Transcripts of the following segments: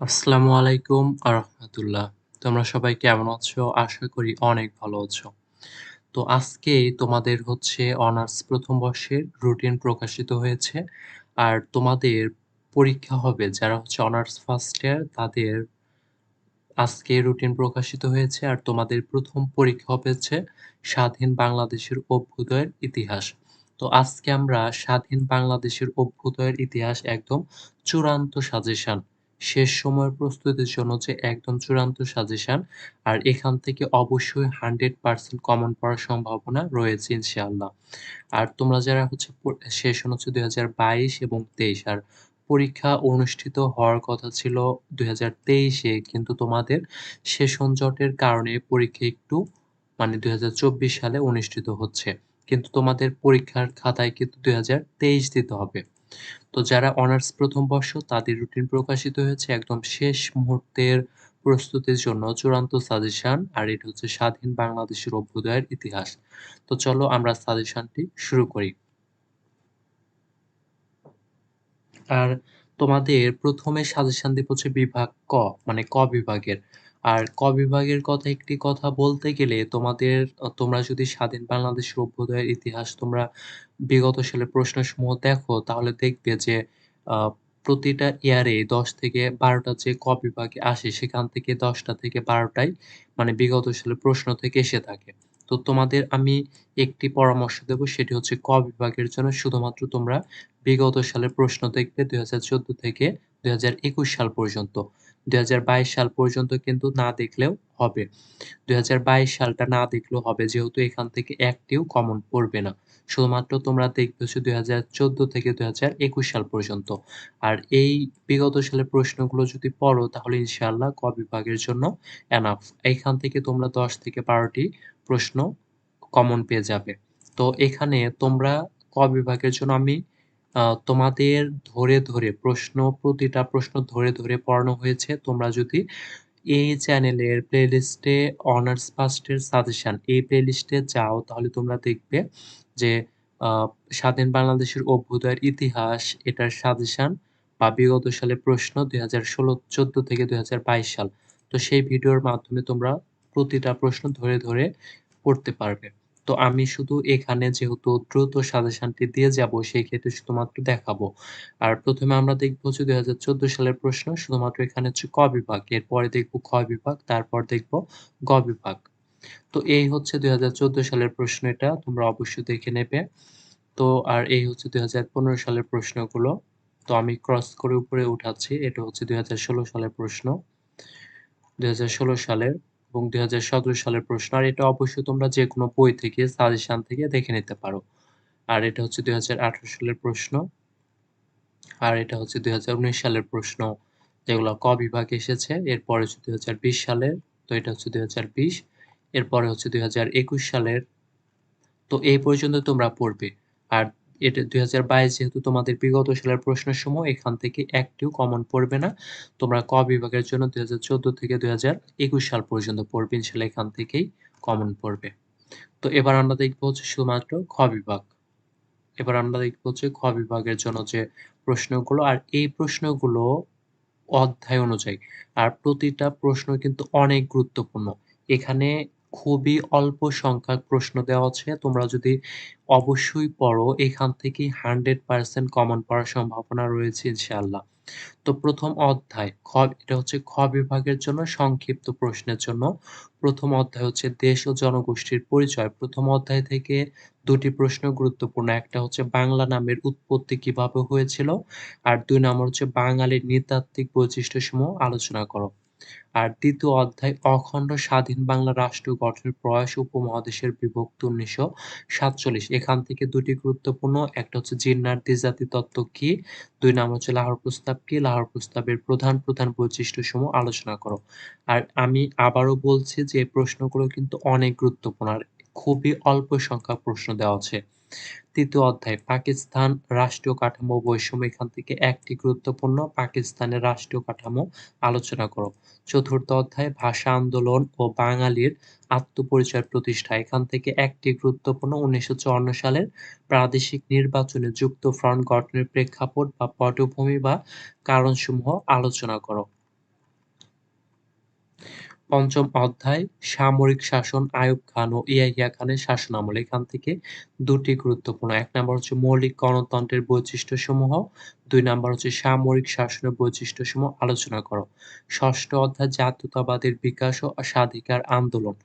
আসসালামু আলাইকুম আরহামাতুল্লাহ। তোমরা সবাই কেমন আছো? আশা করি অনেক ভালো আছো। তো আজকে তোমাদের হচ্ছে অনার্স প্রথম বর্ষের রুটিন প্রকাশিত হয়েছে। আর তোমাদের পরীক্ষা হবে যারা হচ্ছে অনার্স ফার্স্ট ইয়ার, তাদের আজকে রুটিন প্রকাশিত হয়েছে। আর তোমাদের প্রথম পরীক্ষা হয়েছে স্বাধীন বাংলাদেশের অভ্যুদয়ের ইতিহাস। তো আজকে আমরা স্বাধীন বাংলাদেশের অভ্যুদয়ের ইতিহাস একদম চূড়ান্ত সাজেশন শেষ সময়ের প্রস্তুতির জন্য যে একদম চূড়ান্ত সাজেশন, আর এখান থেকে অবশ্যই 100% কমন পড়ার সম্ভাবনা রয়েছে ইনশাআল্লাহ। আর তোমরা যারা হচ্ছে সেশন হচ্ছে ২০২২ এবং ২৩ আর পরীক্ষা অনুষ্ঠিত হওয়ার কথা ছিল ২০২৩ এ কিন্তু তোমাদের সেশন জটের কারণে পরীক্ষা একটু মানে ২০২৪ সালে অনুষ্ঠিত হচ্ছে। কিন্তু তোমাদের পরীক্ষার খাতায় কিন্তু ২০২৩ দিতে হবে। তো যারা অনার্স প্রথম বর্ষ, তাদের রুটিন প্রকাশিত হয়েছে একদম শেষ মুহূর্তের প্রস্তুতির জন্য চূড়ান্ত সাজেশন, আর এটা হচ্ছে স্বাধীন বাংলাদেশের অভ্যুদয়ের ইতিহাস। তো চলো আমরা সাজেশনটি শুরু করি। আর তোমাদের প্রথমে সাজেশন দিব হচ্ছে বিভাগ ক মানে ক বিভাগের। আর ক বিভাগের কথা একটি কথা বলতে গেলে তোমাদের, তোমরা যদি স্বাধীন বাংলাদেশের অভ্যুদয়ের ইতিহাস তোমরা বিগত সালের প্রশ্নসমূহ দেখো, তাহলে দেখবে যে প্রতিটা ইয়ারে ১০ থেকে বারোটা যে ক বিভাগে আসে, সেখান থেকে দশটা থেকে ১২ টাই মানে বিগত সালের প্রশ্ন থেকে এসে থাকে। তো তোমাদের আমি একটি পরামর্শ দেব, সেটি হচ্ছে ক বিভাগের জন্য শুধুমাত্র তোমরা বিগত সালের প্রশ্ন দেখবে ২০১৪ থেকে ২০২১ সাল পর্যন্ত। ২০২২ সাল পর্যন্ত কিন্তু না দেখলেও হবে। ২০২২ সালটা না দেখলেও হবে, যেহেতু এখান থেকে একটিও কমন পড়বে না। শুধুমাত্র তোমরা দেখবে হচ্ছে ২০১৪ থেকে ২০২১ সাল পর্যন্ত। আর এই বিগত সালের প্রশ্নগুলো যদি পড়ো, তাহলে ইনশাআল্লাহ ক বিভাগের জন্য এনাফ। এইখান থেকে তোমরা ১০ থেকে ১২ টি প্রশ্ন কমন পেয়ে যাবে। তো এখানে তোমরা ক বিভাগের জন্য আমি তোমাদের ধরে, ধরে প্রশ্ন প্রতিটা প্রশ্ন ধরে, ধরে পড়ানো হয়েছে। তোমরা যদি এই চ্যানেলের প্লেলিস্টে অনার্স ফার্স্ট এর সাজেশন এই প্লেলিস্টে যাও তাহলে তোমরা দেখবে যে স্বাধীন বাংলাদেশের অভ্যুদয়ের ইতিহাস এটার সাজেশন বা বিগত সালের প্রশ্ন ২০১৬-১৪ থেকে ২০২২ সাল। তো সেই ভিডিওর মাধ্যমে তোমরা প্রতিটা প্রশ্ন ধরে, ধরে পড়তে পারবে। তো আমি শুধু এখানে যেহেতু দ্রুত সাজেশনটি দিয়ে যাব সেই ক্ষেত্রে শুধুমাত্র দেখাবো। আর ১ম এ আমরা দেখব হচ্ছে ২০১৪ সালের প্রশ্ন শুধুমাত্র এখানে হচ্ছে ক বিভাগ। এরপরে দেখব খ বিভাগ, তারপর দেখব গ বিভাগ। তো এই হচ্ছে ২০১৪ সালের প্রশ্ন এটা তোমরা অবশ্যই দেখে নেবে। তো আর এই হচ্ছে ২০১৫ সালের প্রশ্নগুলো। তো আমি ক্রস করে উপরে উঠাচ্ছি। এটা হচ্ছে ২০১৬ সালের প্রশ্ন। ২০১৬ সালের এবং ২০১৭ সালের প্রশ্ন। আর এটা অবশ্যই তোমরা যেকোনো বই থেকে সাজেশন থেকে দেখে নিতে পারো। আর এটা হচ্ছে ২০১৮ সালের প্রশ্ন। আর এটা হচ্ছে ২০১৯ সালের প্রশ্ন যেগুলো ক বিভাগে এসেছে। এরপরে হচ্ছে ২০২০ সালের, তো এটা হচ্ছে ২০২০ এরপরে হচ্ছে ২০২১ সালের। তো এই পর্যন্ত তোমরা পড়বে। আর এটা ২০২২ যেহেতু তোমাদের বিগত সালের প্রশ্নসমূহ এখান থেকে একটিও কমন পড়বে না। তোমরা ক বিভাগের জন্য ২০১৪ থেকে ২০২১ সাল পর্যন্ত পড়বে ইনশাআল্লাহ এখান থেকেই কমন পড়বে। তো এবার আমরা দেখব হচ্ছে শুধুমাত্র খ বিভাগ। এবার আমরা দেখব হচ্ছে খ বিভাগের জন্য যে প্রশ্নগুলো, আর এই প্রশ্নগুলো অধ্যায় অনুযায়ী। আর প্রতিটা প্রশ্ন কিন্তু অনেক গুরুত্বপূর্ণ। এখানে খুবই অল্প সংখ্যক প্রশ্ন দেওয়া আছে। তোমরা যদি অবশ্যই পড়ো, এখান থেকেই 100% কমন পড়ার সম্ভাবনা রয়েছে ইনশাআল্লাহ। তো প্রথম অধ্যায়, খ, এটা হচ্ছে খ বিভাগের জন্য, সংক্ষিপ্ত প্রশ্নের জন্য। প্রথম অধ্যায় হচ্ছে দেশ ও জনগোষ্ঠীর পরিচয়। প্রথম অধ্যায় থেকে দুটি প্রশ্ন গুরুত্বপূর্ণ। একটা হচ্ছে বাংলা নামের উৎপত্তি কীভাবে হয়েছিল? আর দুই নম্বর হচ্ছে বাঙালির নৃতাত্ত্বিক বৈশিষ্ট্যসমূহ আলোচনা করো। আর দ্বিতীয় অধ্যায় অখণ্ড স্বাধীন বাংলা রাষ্ট্র গঠনের প্রয়াস উপমহাদেশের বিভক্ত উনিশশো সাতচল্লিশ এখান থেকে দুটি গুরুত্বপূর্ণ একটা হচ্ছে জিন্নার দ্বিজাতি তত্ত্ব কি? দুই নাম হচ্ছে লাহোর প্রস্তাব কি? লাহোর প্রস্তাবের প্রধান, প্রধান বৈশিষ্ট্য সমূহ আলোচনা করো। আর আমি আবারও বলছি যে প্রশ্নগুলো কিন্তু অনেক গুরুত্বপূর্ণ আর খুবই অল্প সংখ্যক প্রশ্ন দেওয়া আছে। ৩য় অধ্যায়, পাকিস্তান রাষ্ট্রীয় কাঠামো বৈষম্য, এখান থেকে একটি গুরুত্বপূর্ণ পাকিস্তানের রাষ্ট্রীয় কাঠামো আলোচনা করো। চতুর্থ অধ্যায়, ভাষা আন্দোলন ও বাঙালির আত্মপরিচয় প্রতিষ্ঠা, এখান থেকে একটি গুরুত্বপূর্ণ ১৯৫৪ সালের প্রাদেশিক নির্বাচনে যুক্ত ফ্রন্ট গঠনের প্রেক্ষাপট বা পটভূমি বা কারণসমূহ আলোচনা করো। পঞ্চম অধ্যায়, সামরিক শাসন, আইয়ুব খান ও ইয়াহিয়া খানের শাসনামল এখান থেকে দুটি গুরুত্বপূর্ণ। এক নাম্বার হচ্ছে মৌলিক গণতন্ত্রের বৈশিষ্ট্যসমূহ, দুই নাম্বার হচ্ছে সামরিক শাসনের বৈশিষ্ট্যসমূহ আলোচনা করো। ষষ্ঠ অধ্যায়, জাতীয়তাবাদের বিকাশ ও স্বাধিকার আন্দোলন।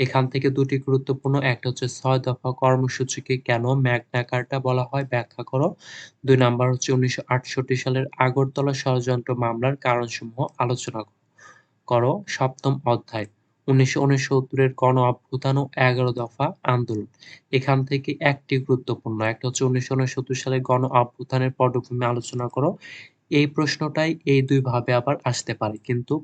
এখান থেকে দুটি গুরুত্বপূর্ণ, একটা হচ্ছে ছয় দফা কর্মসূচিকে কেন ম্যাগনা কার্টা বলা হয়, ব্যাখ্যা করো। দুই নাম্বার হচ্ছে উনিশশো আটষট্টি সালের আগরতলা ষড়যন্ত্র মামলার কারণসমূহ আলোচনা করো। সপ্তম অধ্যায়, উনিশশো উনসত্তরের গণ অভ্যুত্থান ও এগারো দফা আন্দোলন। এখান থেকে একটি গুরুত্বপূর্ণ, একটা হচ্ছে উনিশশো উনসত্তর সালে গণ অভ্যুত্থানের পটভূমি আলোচনা করো। এই প্রশ্নটাই এই দুই ভাবে আবার আসতে পারে, কিন্তু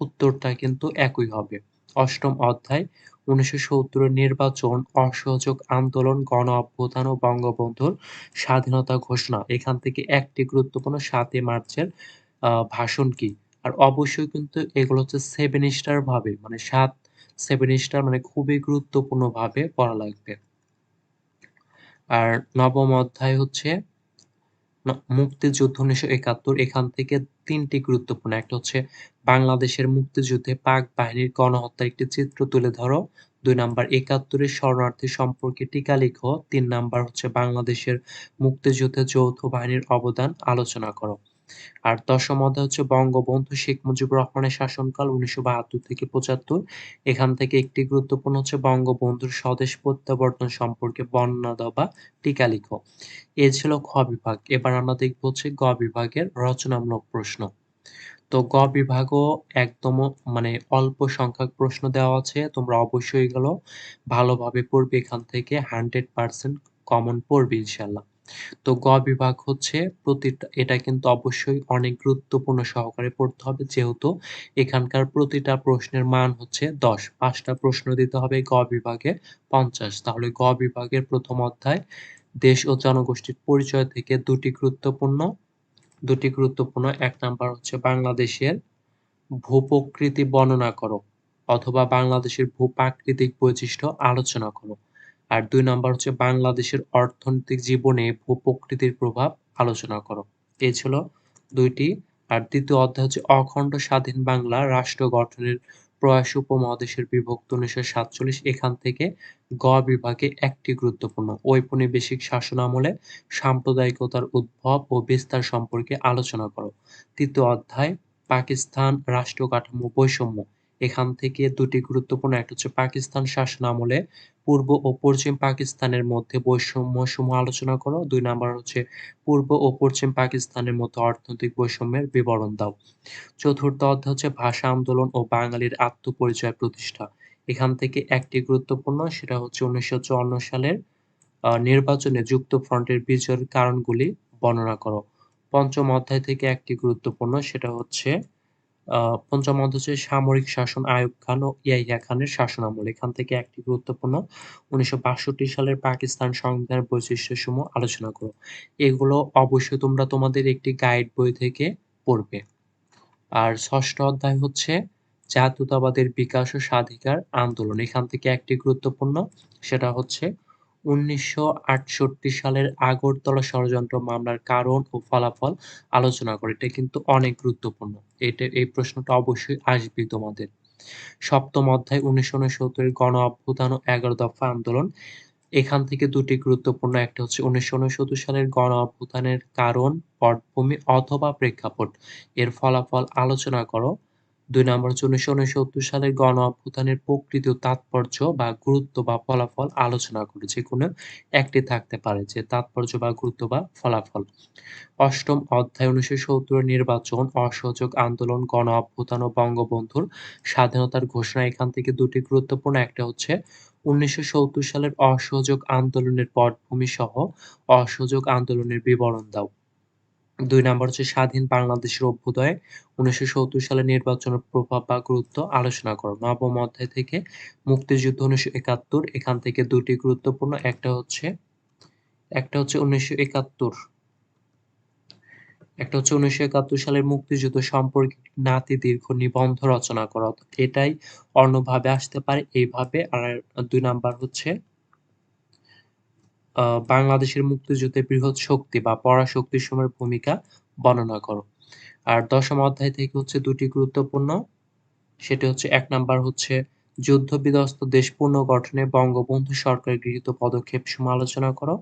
উত্তরটা কিন্তু একই হবে। অষ্টম অধ্যায়, উনিশশো সত্তরের নির্বাচন, অসহযোগ আন্দোলন, গণ অভ্যুত্থান ও বঙ্গবন্ধুর স্বাধীনতা ঘোষণা। এখান থেকে একটি গুরুত্বপূর্ণ সাতই মার্চের ভাষণ কি? আর অবশ্যই কিন্তু এগুলো হচ্ছে সেভেন স্টার ভাবে মানে সাত সেভেন স্টার মানে খুবই গুরুত্বপূর্ণ ভাবে পড়া লাগবে। আর নবম অধ্যায় হচ্ছে মুক্তিযুদ্ধ উনিশশো একাত্তর, এখান থেকে তিনটি গুরুত্বপূর্ণ। একটা হচ্ছে বাংলাদেশের মুক্তিযুদ্ধে পাক বাহিনীর গণহত্যার একটি চিত্র তুলে ধরো। দুই নাম্বার, একাত্তরের শরণার্থী সম্পর্কে টিকা লিখো। তিন নাম্বার হচ্ছে বাংলাদেশের মুক্তিযুদ্ধে যৌথ বাহিনীর অবদান আলোচনা করো। আর দশম অধ্যায় হচ্ছে বঙ্গবন্ধু শেখ মুজিবুর রহমানের শাসনকাল উনিশশো বাহাত্তর থেকে পঁচাত্তর। এখান থেকে একটি গুরুত্বপূর্ণ হচ্ছে বঙ্গবন্ধুর স্বদেশ প্রত্যাবর্তন সম্পর্কে বর্ণনা দেওয়া টিকা লিখো। এ ছিল খ বিভাগ। এবার আমরা দেখব হচ্ছে গ বিভাগের রচনামূলক প্রশ্ন। তো গ বিভাগও একদম মানে অল্প সংখ্যক প্রশ্ন দেওয়া আছে, তোমরা অবশ্যই এগুলো ভালোভাবে পড়বে এখান থেকে হান্ড্রেড পার্সেন্ট কমন পড়বে ইনশাল্লাহ তো গ বিভাগ হচ্ছে প্রতিটা, এটা কিন্তু অবশ্যই অনেক গুরুত্বপূর্ণ সহকারে পড়তে হবে। যেহেতু এখানকার প্রতিটা প্রশ্নের মান হচ্ছে দশ। পাঁচটা প্রশ্ন দিতে হবে গ বিভাগে পঞ্চাশ। তাহলে গ বিভাগের প্রথম অধ্যায় দেশ ও জনগোষ্ঠীর পরিচয় থেকে দুটি গুরুত্বপূর্ণ দুটি গুরুত্বপূর্ণ। এক নাম্বার হচ্ছে বাংলাদেশের ভূপ্রকৃতি বর্ণনা করো অথবা বাংলাদেশের ভূপ্রাকৃতিক বৈশিষ্ট্য আলোচনা করো। আর দুই নম্বর হচ্ছে বাংলাদেশের অর্থনৈতিক জীবনে ভূপ্রকৃতির প্রভাব আলোচনা করো। এই ছিল দুইটি। আর দ্বিতীয় অধ্যায় হচ্ছে অখণ্ড স্বাধীন বাংলা রাষ্ট্র গঠনের প্রয়াস উপমহাদেশের বিভক্ত উনিশশো সাতচল্লিশ। এখান থেকে গ বিভাগে একটি গুরুত্বপূর্ণ ঔপনিবেশিক শাসন আমলে সাম্প্রদায়িকতার উদ্ভব ও বিস্তার সম্পর্কে আলোচনা করো। তৃতীয় অধ্যায়, পাকিস্তান রাষ্ট্র কাঠামো বৈষম্য। এখান থেকে দুটি গুরুত্বপূর্ণ, একটা হচ্ছে পাকিস্তান শাসন আমলে, পূর্ব ও পশ্চিম পাকিস্তানের মধ্যে বৈষম্য সমূহ আলোচনা করো। দুই নাম্বার হচ্ছে পূর্ব ও পশ্চিম পাকিস্তানের মধ্যে অর্থনৈতিক বৈষম্যের বিবরণ দাও। চতুর্থ অধ্যায় হচ্ছে ভাষা আন্দোলন ও বাঙালির আত্মপরিচয় প্রতিষ্ঠা। এখান থেকে একটি গুরুত্বপূর্ণ, সেটা হচ্ছে উনিশশো চুয়ান্ন সালের নির্বাচনে যুক্ত ফ্রন্টের বিজয়ের কারণগুলি বর্ণনা করো। পঞ্চম অধ্যায় থেকে একটি গুরুত্বপূর্ণ, সেটা হচ্ছে পঞ্চম অধ্যায় সামরিক শাসন আয়ুব খান ও ইয়াহিয়া খানের শাসনামল এখান থেকে একটি গুরুত্বপূর্ণ উনিশশো সালের পাকিস্তান সংবিধানের বৈশিষ্ট্যসমূহ আলোচনা করো। এগুলো অবশ্যই তোমরা তোমাদের একটি গাইড বই থেকে পড়বে। আর ষষ্ঠ অধ্যায় হচ্ছে জাতীয়তাবাদের বিকাশ ও স্বাধিকার আন্দোলন। এখান থেকে একটি গুরুত্বপূর্ণ, সেটা হচ্ছে উনিশশো আটষট্টি সালের আগরতলা ষড়যন্ত্র মামলার কারণ ও ফলাফল আলোচনা করে। এটা কিন্তু অনেক গুরুত্বপূর্ণ। এটা, এই প্রশ্নটা অবশ্যই আসবে তোমাদের। সপ্তম অধ্যায় উনিশশো উনসত্তরের গণ অভ্যুত্থান ও এগারো দফা আন্দোলন। এখান থেকে দুটি গুরুত্বপূর্ণ, একটা হচ্ছে উনিশশো উনসত্তর সালের গণ অভ্যুত্থানের কারণ, পটভূমি অথবা প্রেক্ষাপট। এর ফলাফল আলোচনা করো। দুই নম্বর হচ্ছে উনিশশো উনসত্তর সালের গণ অভ্যুত্থানের প্রকৃতি তাৎপর্য বা গুরুত্ব বা ফলাফল আলোচনা করে যে কোনো একটি থাকতে পারে, যে তাৎপর্য বা গুরুত্ব বা ফলাফল। অষ্টম অধ্যায় উনিশশো সত্তরের নির্বাচন, অসহযোগ আন্দোলন, গণ অভ্যুত্থান ও বঙ্গবন্ধুর স্বাধীনতার ঘোষণা। এখান থেকে দুটি গুরুত্বপূর্ণ, একটা হচ্ছে উনিশশো সত্তর সালের অসহযোগ আন্দোলনের পটভূমি সহ অসহযোগ আন্দোলনের বিবরণ দাও। দুই নম্বর হচ্ছে স্বাধীন বাংলাদেশের অভ্যুদয়ে। উনিশশো সত্তর সালে নির্বাচনের প্রভাব বা গুরুত্ব আলোচনা করো। নবম অধ্যায় থেকে মুক্তিযুদ্ধ উনিশশো একাত্তর, এখান থেকে দুটি গুরুত্বপূর্ণ, একটা হচ্ছে একটা হচ্ছে উনিশশো একাত্তর। একটা হচ্ছে উনিশশো একাত্তর সালের মুক্তিযুদ্ধ সম্পর্কে নাতি দীর্ঘ নিবন্ধ রচনা করা। এটাই অন্যভাবে আসতে পারে, এইভাবে। আর দুই নাম্বার হচ্ছে বাংলাদেশের মুক্তিযুদ্ধে বৃহৎ শক্তি বা পরাশক্তির সময়ের ভূমিকা বর্ণনা করো আর দশম অধ্যায় থেকে হচ্ছে দুটি গুরুত্বপূর্ণ সেটি হচ্ছে ১ নাম্বার হচ্ছে, যুদ্ধ-বিধ্বস্ত দেশ পুনর্গঠনে বঙ্গবন্ধু সরকার গৃহীত পদক্ষেপ সমালোচনা করো।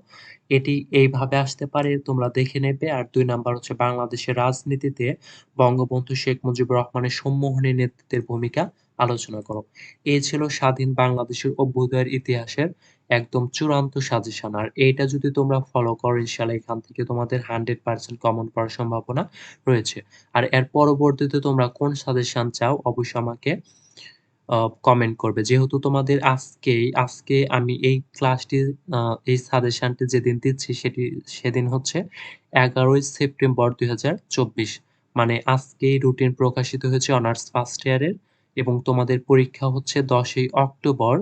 এটি এইভাবে আসতে পারে, তোমরা দেখে নেবে। আর দুই নাম্বার হচ্ছে, বাংলাদেশের রাজনীতিতে বঙ্গবন্ধু শেখ মুজিবুর রহমানের সম্মোহনী নেতৃত্বের ভূমিকা আলোচনা করো। এই ছিল স্বাধীন বাংলাদেশের অভ্যুদয়ের ইতিহাসের একদম চূড়ান্ত সাজেশন। আর এইটা যদি তোমরা ফলো করো, ইনশাআল্লাহ এখান থেকে তোমাদের 100% কমন পাওয়ার সম্ভাবনা রয়েছে। আর এর পরবর্তীতে তোমরা কোন সাজেশন চাও, অবশ্যই আমাকে কমেন্ট করবে। যেহেতু তোমাদের আজকেই, আজকে আমি এই ক্লাসটি এই সাজেশনটি যেদিন দিচ্ছি সেটি, সেদিন হচ্ছে ১১ই সেপ্টেম্বর ২০২৪ মানে আজকেই রুটিন প্রকাশিত হয়েছে অনার্স ফার্স্ট ইয়ারের এবং তোমাদের পরীক্ষা হচ্ছে ১০ই অক্টোবর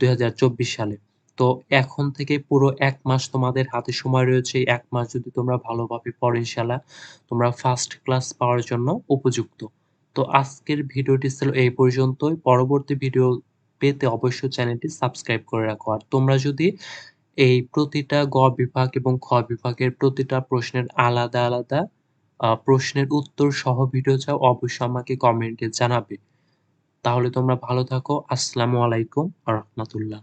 ২০২৪ সালে। তো এখন থেকে পুরো এক মাস তোমাদের হাতে সময় রয়েছে। এক মাস যদি তোমরা ভালোভাবে পড়ো ইনশাআল্লাহ তোমরা ফার্স্ট ক্লাস পাওয়ার জন্য উপযুক্ত। তো আজকের ভিডিওটি ছিল এই পর্যন্তই। পরবর্তী ভিডিও পেতে অবশ্যই চ্যানেলটি সাবস্ক্রাইব করে রাখো। আর তোমরা যদি এই প্রতিটা গ বিভাগ এবং খ বিভাগের প্রতিটা প্রশ্নের আলাদা, আলাদা প্রশ্নের উত্তর সহ ভিডিও চাও অবশ্যই আমাকে কমেন্টে জানাবে। তাহলে তোমরা ভালো থাকো। আসসালামু আলাইকুম আ রাহমাতুল্লাহ।